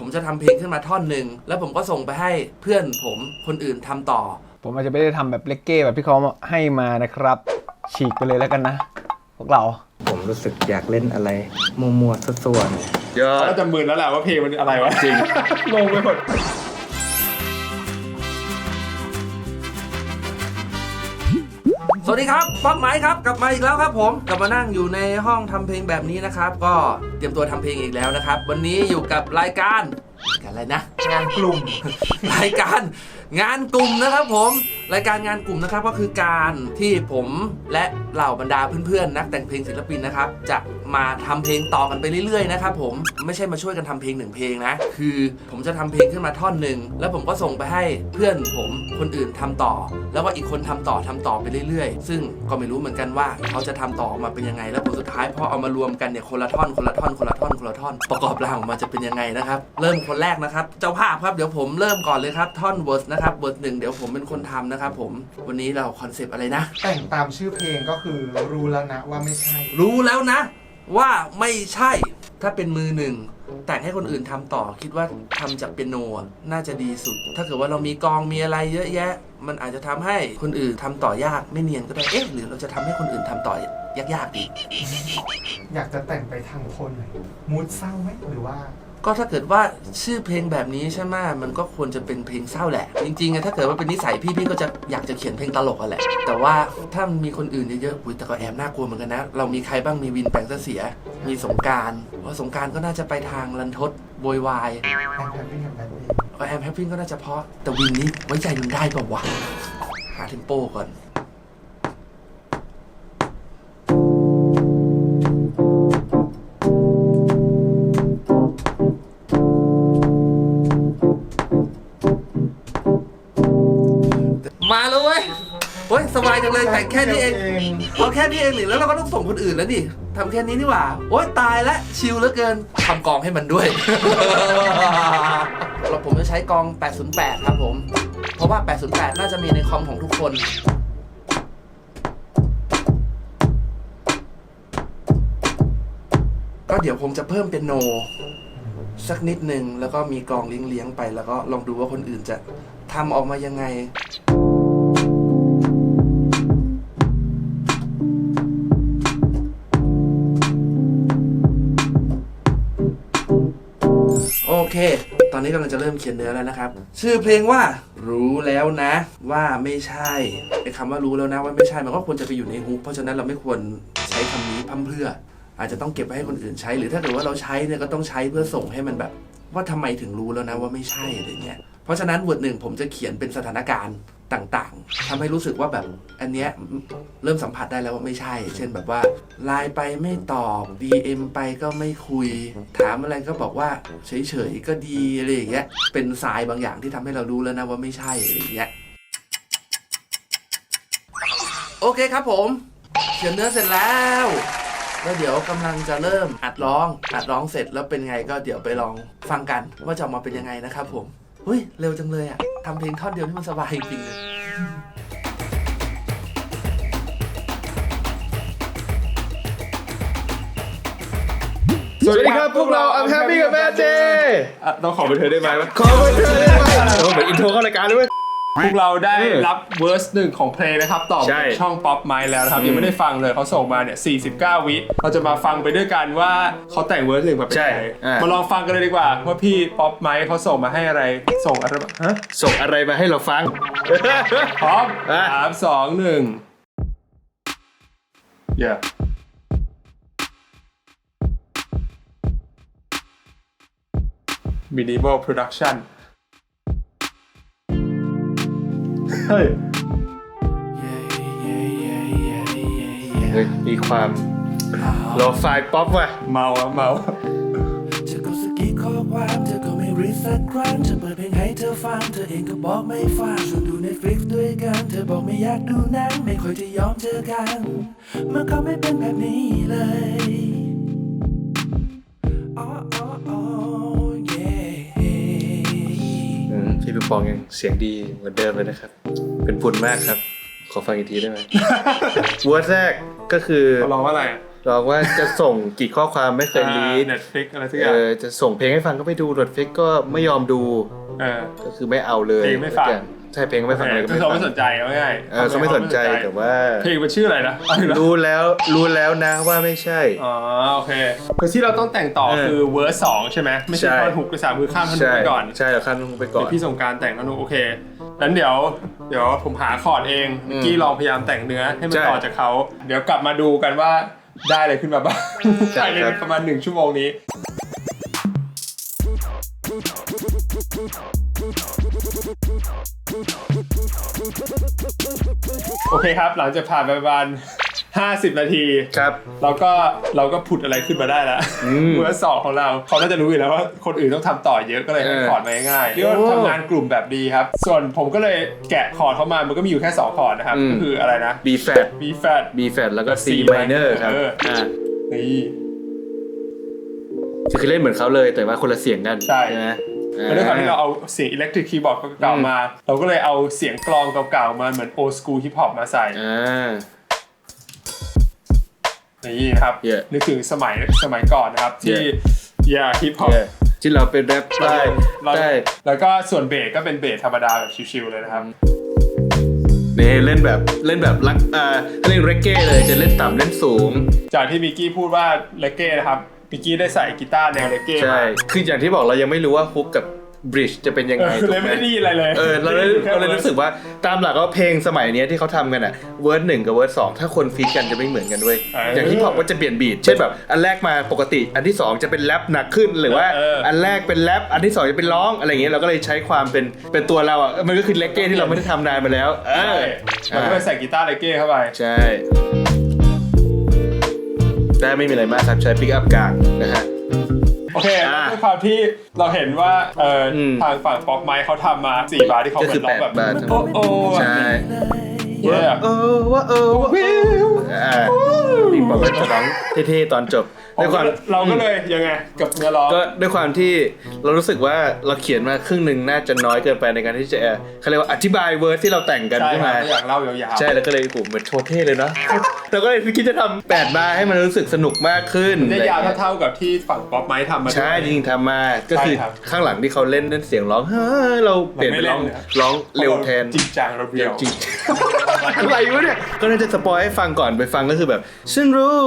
ผมจะทำเพลงขึ้นมาท่อนหนึ่งแล้วผมก็ส่งไปให้เพื่อนผมคนอื่นทำต่อ ผมอาจจะไม่ได้ทำแบบเลกเก้แบบที่เขาให้มานะครับ ฉีกไปเลยแล้วกันนะ พวกเรา ผมรู้สึกอยากเล่นอะไร มัวๆซั่วๆหน่อยเยอะเขาจะมึนแล้วแหละว่าเพลงมันอะไรวะ จริง งงไปหมด สวัสดีครับป๊อปไม้ครับกลับมาอีกแล้วครับผมกลับมานั่งอยู่ในห้องทำเพลงแบบนี้นะครับ ก็เตรียมตัวทำเพลงอีกแล้วนะครับ วันนี้อยู่กับรายการรายการอะไรนะ งานกลุ่ม รายการงานกลุ่มนะครับผมรายการงานกลุ่มนะครับก็คือการที่ผมและเหล่าบรรดาเพื่อนๆนักแต่งเพลงศิลปินนะครับจะ มาทำเพลงต่อกันไปเรื่อยๆนะครับผมไม่ใช่มาช่วยกันทำเพลงหนึ่งเพลงนะ คือผมจะทำเพลงขึ้นมาท่อนหนึ่งแล้วผมก็ส่งไปให้เพื่อนผมคนอื่นทำต่อ แล้วก็อีกคนทำต่อทำต่อไปเรื่อยๆ ซึ่งก็ไม่รู้เหมือนกันว่าเขาจะทำต่อออกมาเป็นยังไง แล้วผลสุดท้ายพอเอามารวมกันเนี่ยคนละท่อนคนละท่อนคนละท่อนคนละท่อน ประกอบร่างออกมาจะเป็นยังไงนะครับเริ่มคนแรกนะครับ เจ้าภาพครับเดี๋ยวผมเริ่มก่อนเลยครับท่อนเวิร์สนะครับเวิร์สหนึ่งเดี๋ยวผมเป็นคนทำนะครับผมวันนี้เราคอนเซปต์อะไรนะ แต่งตามชื่อเพลงก็คือรู้แล้วนะว่าไม่ใช่ รู้แล้วนะ ว่าไม่ใช่ถ้าเป็นมือหนึ่ง แต่งให้คนอื่นทำต่อคิดว่าทำจากเปียโนอะน่าจะดีสุด ถ้าเกิดว่าเรามีกองมีอะไรเยอะแยะ มันอาจจะทำให้คนอื่นทำต่อยากไม่เนียนก็ได้เอ๊ะหรือเราจะทำให้คนอื่นทำต่อยากๆดี อยากจะแต่งไปทางคนไหนมูดเศร้าไหมหรือว่า ก็ถ้าเกิดว่าชื่อเพลงแบบนี้ใช่ไหมมันก็ควรจะเป็นเพลงเศร้าแหละ จริงๆอะถ้าเกิดว่าเป็นนิสัยพี่พี่ก็จะอยากจะเขียนเพลงตลกอะแหละ แต่ว่าถ้ามันมีคนอื่นเยอะๆอุ้ยแต่ก็แอบน่ากลัวเหมือนกันนะ เรามีใครบ้างมีวินแปลงเสีย มีสงกรารว่าสงกรารก็น่าจะไปทางรันทดโวยวายแอมแฮปปี้แฮมแบทเองแอมแฮปปี้ก็น่าจะเพราะแต่วินนี้ไว้ใจมันได้ป่าวะหาเทมโปก่อน แต่งแค่นี้เองเอาแค่นี้เองหนิแล้วเราก็ต้องส่งคนอื่นแล้วดิทำแค่นี้นี่หว่า โอ๊ยตายแล้วชิลเหลือเกินทำกองให้มันด้วยเราผมจะใช้กอง 808 ครับผม เพราะว่า 808 น่าจะมีในคอมของทุกคนก็เดี๋ยวผมจะเพิ่มเป็นโน สักนิดหนึ่งแล้วก็มีกองเลี้ยงๆไป แล้วก็ลองดูว่าคนอื่นจะทำออกมายังไง ตอนนี้กำลังจะเริ่มเขียนเนื้อแล้วนะครับ ชื่อเพลงว่า รู้แล้วนะ ว่าไม่ใช่ไอ้คำว่ารู้แล้วนะว่าไม่ใช่มันก็ควรจะไปอยู่ในฮุกเพราะฉะนั้นเราไม่ควรใช้คำนี้พั่มเพื่อ อาจจะต้องเก็บไว้ให้คนอื่นใช้ หรือถ้าเกิดว่าเราใช้เนี่ยก็ต้องใช้เพื่อส่งให้มันแบบ ว่าทำไมถึงรู้แล้วนะว่าไม่ใช่อะไรเงี้ยเพราะฉะนั้นบทหนึ่งผมจะเขียนเป็นสถานการณ์ ต่างๆทำให้รู้สึกว่าแบบอันเนี้ยเริ่มสัมผัสได้แล้วว่าไม่ใช่ เช่นแบบว่าไลน์ไปไม่ตอบ DM ไปก็ไม่คุย ถามอะไรก็บอกว่าเฉยๆก็ดีอะไรอย่างเงี้ยเป็นสายบางอย่างที่ทำให้เรารู้แล้วนะว่าไม่ใช่อะไรอย่างเงี้ยโอเคครับผมเขียนเนื้อเสร็จแล้วแล้วเดี๋ยวกำลังจะเริ่มอัดร้องอัดร้องเสร็จแล้วเป็นไงก็เดี๋ยวไปลองฟังกันว่าจะออกมาเป็นยังไงนะครับผมเฮ้ยเร็วจังเลยอะ ทำเพลงท่อนเดียวที่มันสบายจริงๆเลยสวัสดีครับ พวกเรา I'm happy กับแม่เจอะต้องขอไปเธอได้ไหมวะขอเบอร์เธอได้ไหมโอ้เหมือนอินโทรเข้ารายการเลยเว้ย พวกเราได้รับเวอร์สหนึ่งของเพลงนะครับต่อใช่จากช่องป๊อปไมล์แล้วนะครับ ยังไม่ได้ฟังเลยเขาส่งมาเนี่ย 49 วิเราจะมาฟังไปด้วยกันว่าเขาแต่งเวอร์สหนึ่งมาเป็นยังไงมาลองฟังกันเลยดีกว่า ว่าพี่ป๊อปไมล์เขาส่งมาให้อะไรส่งอะไรมาฮะส่งอะไรมาให้เราฟัง พร้อมอะ สามสองหนึ่งอย่า minimal production เฮ้ยเฮ้ยมีความโลไฟป๊อปว่ะ เมาอะเมาเธอก็สกีข้อความเธอก็ไม่รีสักครั้งจะเปิดเพลงให้เธอฟังเธอเองก็บอกไม่ฟังชวนดู Netflix ด้วยกันเธอบอกไม่อยากดูหนังไม่ค่อยจะยอมเจอกันเมื่อเขาไม่เป็นแบบนี้เลยอ๋ออ๋ออ๋อ yeah อืม พี่ลูกปองยังเสียงดีเหมือนเดิมเลยนะครับ เป็นบุญมากครับ ขอฟังอีกทีได้ไหม วอร์ดแรกก็คือเขาร้องว่าอะไรอะลองว่าจะส่งกี่ข้อความไม่เคยรีด เน็ตฟลิกอะไรสักอเอย่างอจะส่งเพลงให้ฟังก็ไม่ดูดฟิกก็ไม่ยอมดู เออ ก็คือไม่เอาเลยเพลงไม่ฟัง ใช่เพลงก็ไม่ฟังเลยก็คือไม่เขาฟัไม่งสนใจเอาง่ายๆเออเขาไม่สนใจแต่ว่า เพลงมันชื่ออะไรนะเอาอีกแล้วรู้แล้วรู้แล้วนะว่าไม่ใช่ อ๋อโอเคคือที่เราต้องแต่งต่อเออคือเวอร์สองใช่ไหมไม่ใช่ใช่ ท่อนฮุกด้วยซ้ำคือข้ามท่อนฮุกใช่ไปก่อนใช่เราขั้นลงไปก่อเดี๋ยนวพี่สงกรารแต่งท่อนฮุกโอเคงั้นเดี๋ยวเดี๋ยวผมหาคอร์ดเองเมื่อกี้ลองพยายามแต่งเนื้อให้มันใช่ต่อจากเขาเดี๋ยวกลับมาดูกันว่าได้อะไรขึ้นมาบ้างใช่ภายในครับ ประมาณหนึ่งชั่วโมงนี้ โอเคครับ หลังจากผ่านไปประมาณ50 นาทีครับ เราก็เราก็ผุดอะไรขึ้นมาได้แล้วอืมเมื่อสอบของเราเขาน่าจะรู้อยู่แล้วว่าคนอื่นต้องทำต่อเยอะก็เลยให้เออคอร์ดมาง่ายๆเรียกว่าโอ้ทำงานกลุ่มแบบดีครับ ส่วนผมก็เลยแกะคอร์ดเข้ามามันก็มีอยู่แค่ 2 คอร์ดนะครับอืมก็คืออะไรนะ B flat B flat B flat แล้วก็ C C minor ครับเอออ่อ่านี่คือเล่นเหมือนเขาเลยแต่ว่าคนละเสียงกันใช่ไหม แล้วด้วยความที่เราเอาเสียงอิเล็กทริกคีย์บอร์ดเก่าๆมา เราก็เลยเอาเสียงกลองเก่าๆมาเหมือนโอ s ส o ู l ฮิปฮอปมาใส่อ่า นี่นะครับ Yeah นึกถึงสมัยสมัยก่อนนะครับ ที่ Yeah ยาฮิปฮอป Yeah ที่เราเป็นแรปใต้เราใต้แล้วก็ส่วนเบสก็เป็นเบสธรรมดาแบบชิวๆเลยนะครับนี่เล่นแบบเล่นแบบลักอ่าเล่นเรกเก้เลยจะเล่นต่ำเล่นสูง จากที่มิกกี้พูดว่าเลเก้นะครับ มิกกี้ได้ใส่กีตาร์แนวเลเก้ใช่มาคืออย่างที่บอกเรายังไม่รู้ว่าฮุกกับบริดจ์จะเป็นยังเอไงอถูกเลยไหมไม่ได้ยินอะไรเลยเออเราเลยเราเลยรู้สึกว่าตามหลักก็เพลงสมัยเนี้ยที่เขาทำกันอะเวิร์ดหนึ่งกับเวิร์ดสองถ้าคนฟีดกันจะไม่เหมือนกันด้วยอย่างที่บอกว่าจะเปลี่ยนบีทเช่นแบบอันแรกมาปกติ อันที่สองจะเป็นแรปหนักขึ้นหรือว่าอั นแรกเป็นแรปอันที่สองจะเป็นร้องอะไรอย่างเงี้ยเราก็เลยใช้ความเป็นเป็นตัวเราอะมันก็คือเลกเก้ที่เราไม่ได้ทำนานมาแล้วเอใช่อมันก็เลยใส่กีตาร์เลเก้เข้าไป ใช่ แต่ไม่มีอะไรมากครับใช้ปิกอัพกลางนะฮะ โอเคอ่าด้วยความที่เราเห็นว่าเอออม ทางฝั่งป๊อปไมค์เขาทำมา 4 บาร์ที่เขาก็เหมืคืออนร้องแบบแปดบาร์โอ้โอ้ ใช่เย้โอ้ ว่าโอ้ว่าโอ้อ่าพี่บอกว่าจะร้องเท่ๆตอนจบด้วยความเราก็เลยยังไงกับเนื้อร้องก็ด้วยความที่เรารู้สึกว่าเราเขียนมาครึ่งหนึ่งน่าจะน้อยเกินไปในการที่จะเอ่อเขาเรียกว่าอธิบายเวิร์ดที่เราแต่งกันใช่ขึ้นครัมาบไม่อยากเล่ายาวๆใช่แล้วก็เลยโหเหมือนโชว์เท่เลยเนาะเราก็เลยคิดจะทำแปดบาร์ให้มันรู้สึกสนุกมากขึ้นได้ยาวเท่าๆกับที่ฝั่งป๊อปไมค์ทำมาด้วยใช่จริงๆทำมาก็คือใช่ครับข้างหลังที่เขาเล่นเล่นเสียงร้องเฮ้ยเราเปลี่ยนเป็นร้องเราไม่เล่นเลยร้องเร็วแทนจริงจังเราเบียวจริง อะไรวะเนี่ย ก็น่าจะสปอยให้ฟังก่อนไปฟังก็คือแบบ ฉันรู้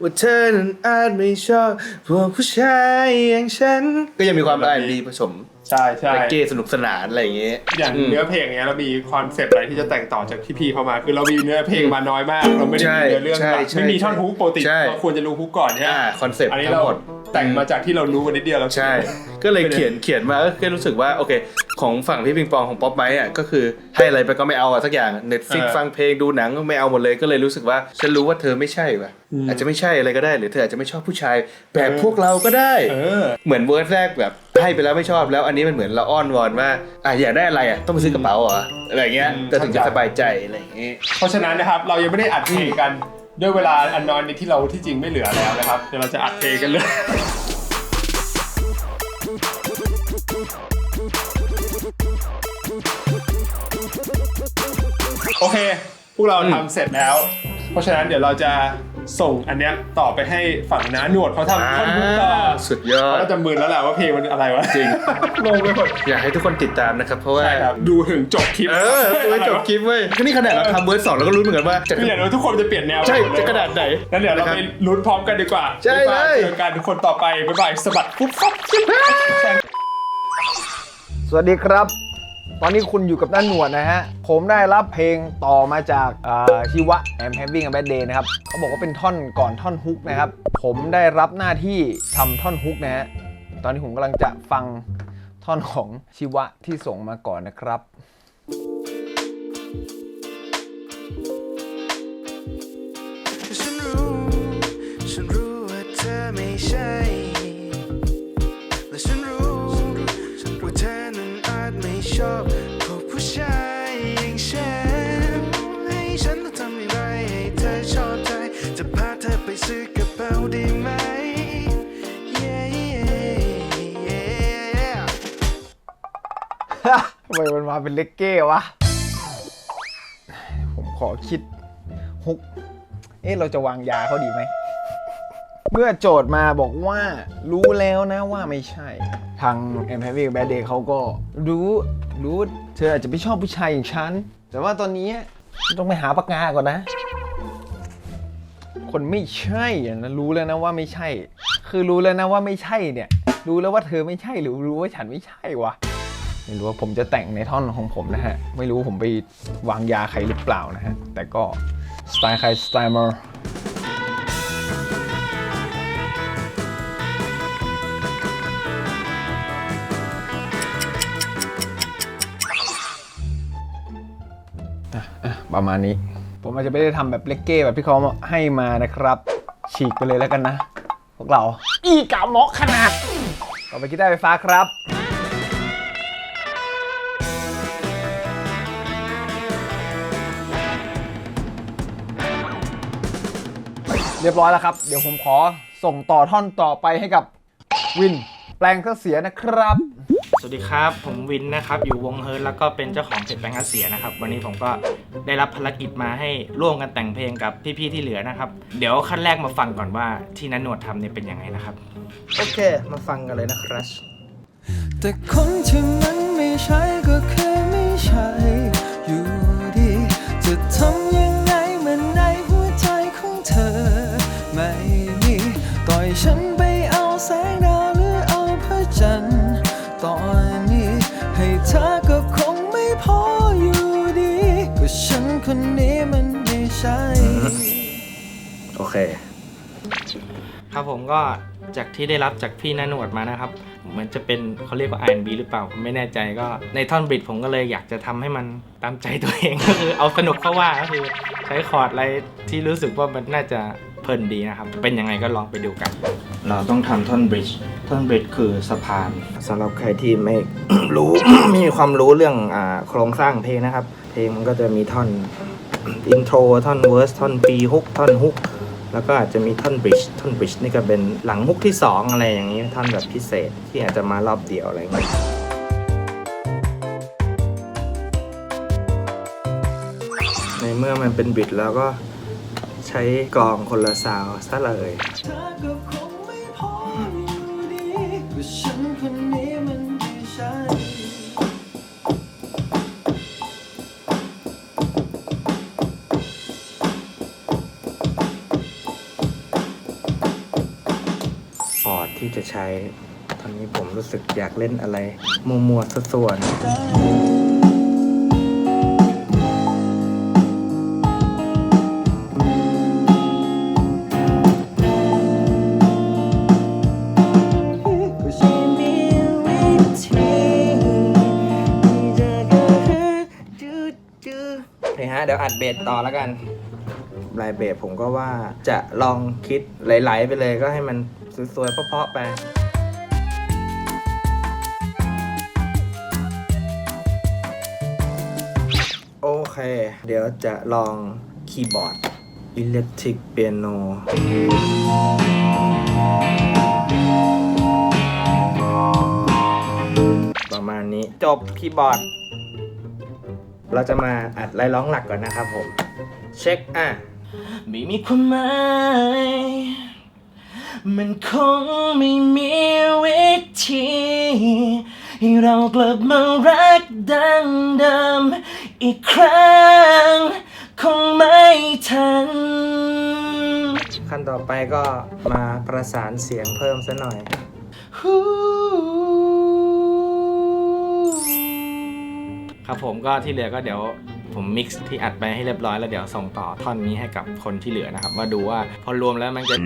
ว่าเธอนั้นอาจไม่ชอบพวกผู้ชายอย่างฉัน ก็ยังมีความอ่านดีผสม ใช่ใช่เรกเก้สนุกสนานอะไรอย่างเงี้ยอย่างมเนื้อเพลงเนี้ยเรามีคอนเซปต์อะไรที่จะแต่งต่อจากพี่ๆเข้ามาคือเรามีเนื้อเพลงมาน้อยมาก เราไม่ได้มีเนื้อเรื่องใช่หลักใช่ไม่มีท่อนฮุกปกติใช่เราควรจะรู้ฮุกก่อนเนี่ยอ่าคอนเซปต์อันนี้ทั้เรางหมดแต่งมาจากที่เรารู้กันนิดเดียวแล้วใช่ ก็เลยเขียนเขียนมาก็แค่รู้สึกว่าโอเค ของฝั่งพี่ปิงปองของป๊อปไมค์อะก็คือให้อะไรไปก็ไม่เอาอะสักอย่างเน็ตฟิกฟังเพลงดูหนังก็ไม่เอาหมดเลยก็เลยรู้สึกว่าฉันรู้ว่าเธอไม่ใช่ว่ะอาจจะไม่ใช่อะไรก็ได้หรือเธออาจจะไม่ชอบผู้ชายแบบพวกเราก็ได้เออเหมือนเวิร์ดแรกแบบ ให้ไปแล้วไม่ชอบแล้วอันนี้มันเหมือนเราอ้อนวอนว่าอะอยากได้อะไรอะต้องไปซื้อกระเป๋าเหรออะไรเงี้ยอืมจะถึงจะเข้าใจสบายใจอะไรอย่างงี้เพราะฉะนั้นนะครับเรายังไม่ได้อัดเพลงกันด้วยเวลาอันน้อยนิดที่เราที่จริงไม่เหลือแล้วนะครับเดี๋ยวเราจะอัดเพลงกันเลย โอเค พวกเราทำเสร็จแล้ว เพราะฉะนั้นเดี๋ยวเราจะ ส่งอันเนี้ยต่อไปให้ฝั่งน้าหนวดเขาทำท่อนฮุกต่อสุดยอเขาดน่าจะมึนแล้วแหละว่าเพลงมันอะไรวะจริง งงไปหมดอยากให้ทุกคนติดตามนะครับ เพราะว่า ใช่ครับดูถึงจบคลิปเออดูให้จบคลิปเว้ยก็นี่ขนาดเราทำเวิร์ดสองเราก็รู้นเหมือนกันว่าจะคืออย่างน้อยทุกคนจะเปลี่ยนแนวใช่หมดเลยจะกระดาษไหนงั้นเดี๋ยวเราไปลุ้นพร้อมกันดีกว่าใช่เลย เจอกันทุกคนต่อไปบ๊ายบายสะบัดปุ๊บปั๊บ สวัสดีครับ ตอนนี้คุณอยู่กับด้านหนวดนะฮะ ผมได้รับเพลงต่อมาจากอ่าชีวะ I'm having a bad day นะครับ เขาบอกว่าเป็นท่อนก่อนท่อนฮุกนะครับ ผมได้รับหน้าที่ทำท่อนฮุกนะฮะ ตอนนี้ผมกำลังจะฟังท่อนของชีวะที่ส่งมาก่อนนะครับฉันรู้ฉันรู้ว่าเธอไม่ใช่ ชอบพวกผู้ชายอย่างฉันให้ฉันต้องทำอย่างไรให้เธอชอบใจ จะพาเธอไปซื้อกระเป๋าได้ไหม Yeah, yeah, yeah. ทำไมมันมาเป็นเลกเก้วะ ผมขอคิดฮุก เอ๊ะ เราจะวางยาเขาดีไหม เมื่อโจทย์มาบอกว่ารู้แล้วนะว่าไม่ใช่ ทาง M Heavy Bad Day เขาก็รู้รู้เธออาจจะไม่ชอบผู้ชายอย่างฉัน แต่ว่าตอนนี้ต้องไปหาปากกาก่อนนะ คนไม่ใช่นะรู้แล้วนะว่าไม่ใช่ คือรู้แล้วนะว่าไม่ใช่เนี่ย รู้แล้วว่าเธอไม่ใช่หรือรู้ว่าฉันไม่ใช่วะไม่รู้ว่าผมจะแต่งในท่อนของผมนะฮะ ไม่รู้ผมไปวางยาใครหรือเปล่านะฮะ แต่ก็สไตล์ใครสไตล์มา ประมาณนี้ ผมอาจจะไม่ได้ทำแบบเล็กเก้แบบที่เขาให้มานะครับ ฉีกไปเลยแล้วกันนะ พวกเรา อีกาหมอกขนาดต่อไปกีตาร์ไฟฟ้าครับเรียบร้อยแล้วครับ เดี๋ยวผมขอส่งต่อท่อนต่อไปให้กับวิน แปลงเครื่องเสียนะครับส วัสดีครับ ผมวินนะครับ อยู่วงเฮิร์ตแล้วก็เป็นเจ้าของเพจแบงค์เสียนะครับ วันนี้ผมก็ได้รับภารกิจมาให้ร่วมกันแต่งเพลงกับพี่ๆที่เหลือนะครับ เดี๋ยวขั้นแรกมาฟังก่อนว่าที่นันหนวดทำเนี่ยเป็นยังไงนะครับ โอเค มาฟังกันเลยนะครับ แต่คนที่มันไม่ใช่ก็คือไม่ใช่ อยู่ดี จะทำยังไง เคครับผมก็จากที่ได้รับจากพี่นันหนวดมานะครับเหมือนจะเป็นเขาเรียกว่า R&B หรือเปล่าผมไม่แน่ใจก็ในท่อนบริดผมก็เลยอยากจะทำให้มันตามใจตัวเองก็คือเอาสนุกเข้าว่าก็คือใช้คอร์ดอะไรที่รู้สึกว่ามันน่าจะเพลินดีนะครับ เป็นยังไงก็ลองไปดูกัน เราต้องทำท่อนบริดจ์ท่อนบริดจ์คือสะพานสำหรับใครที่ไม่รู้ไม่มีความรู้เรื่องอ่าโครงสร้างเพลงนะครับ เพลงมันก็จะมีท่อนอินโทรท่อนเวิร์สท่อนปีฮุกท่อนฮุก แล้วก็อาจจะมีท่อนบริดจ์ท่อนบริดจ์นี่ก็เป็นหลังฮุกที่ 2 อะไรอย่างนี้ท่อนแบบพิเศษที่อาจจะมารอบเดียวอะไรอย่างนี้ในเมื่อมันเป็นบิดแล้วก็ใช้กลองคนละซาวซะเลย เธอก็คงไม่พออยู่ดีก็ฉันคนนี้ ใช้ ตอนนี้ผมรู้สึกอยากเล่นอะไร มัวๆส่วนๆก็ฉันมีวิธีที่จะเกิดจูจูเพลงฮะเดี๋ยวอัดเบสต่อแล้วกันลายเบสผมก็ว่าจะลองคิดไหลๆไปเลยก็ให้มัน สวยๆ เพราะๆไปโอเค เดี๋ยวจะลองคีย์บอร์ดอิเล็กทริกเปียโนประมาณนี้จบคีย์บอร์ด เราจะมาอัดไล่ร้องหลักก่อนนะครับผม เช็คอะ ไม่มีความหมาย มันคงไม่มีวิธีให้เรากลับมารักดังเดิมอีกครั้ง คงไม่ทัน ขั้นต่อไปก็มาประสานเสียงเพิ่มซะหน่อย ครับผมก็ที่เหลือก็เดี๋ยว ผมมิกซ์ที่อัดไปให้เรียบร้อยแล้วเดี๋ยวส่งต่อท่อนนี้ให้กับคนที่เหลือนะครับว่าดูว่าพอรวมแล้วมันจะ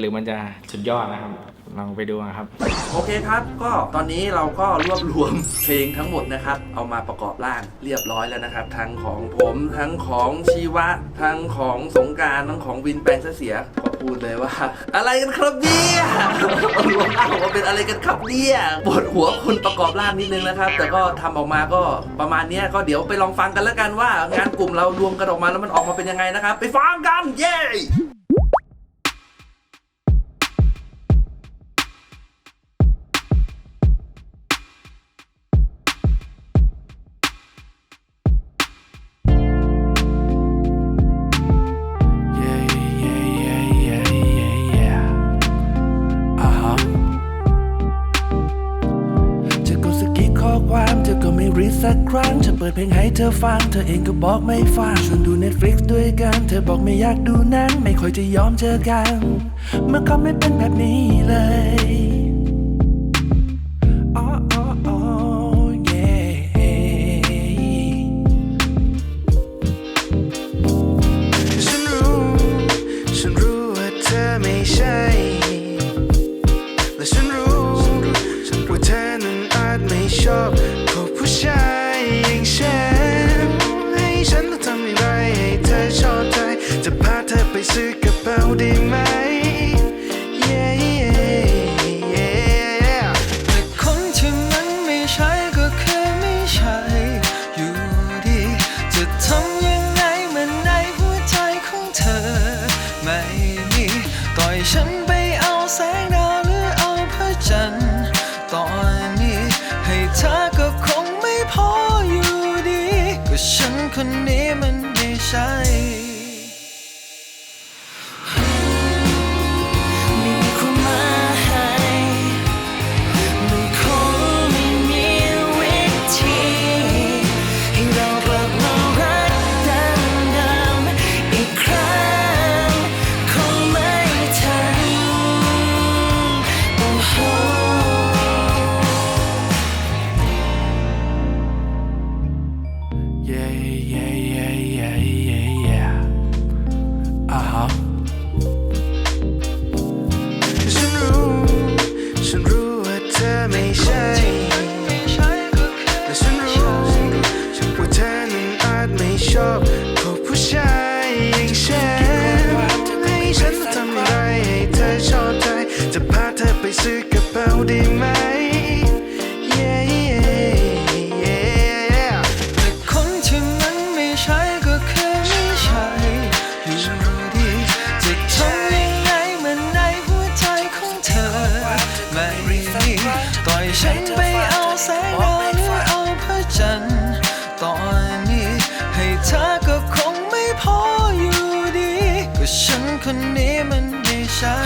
หรือมันจะสุดยอดนะครับลองไปดูนะครับ โอเคครับ ก็ตอนนี้เราก็รวบรวมเพลงทั้งหมดนะครับ เอามาประกอบร่างเรียบร้อยแล้วนะครับ ทั้งของผมทั้งของชีวะ ทั้งของสงกรารทั้งของวินแปลงเสียก็ พูดเลยว่า อะไรกันครับเนี่ยรวมร่างออกมาเป็นอะไรกันครับเนี่ยปวดหัวคนประกอบร่างนิดนึงนะครับ แต่ก็ทำออกมาก็ประมาณนี้ก็เดี๋ยวไปลองฟังกันแล้วกันว่างานกลุ่มเรารวมกันออกมาแล้วมันออกมาเป็นยังไงนะครับ ไปฟังกัน เย้ ดเพลงให้เธอฟัง เธอเองก็บอกไม่ฟังชวนดู Netflix ด้วยกัน เธอบอกไม่อยากดูหนังไม่ค่อยจะยอมเจอกัน เมื่อเขไม่เป็นแบบนี้เลย อบคบผู้ชายอย่างฉันให้ฉันทำอะไรให้เธอชอบใจ จะพาเธอไปซื้อกระเป๋าดีไหม ฉันคนนี้มันไม่ใช่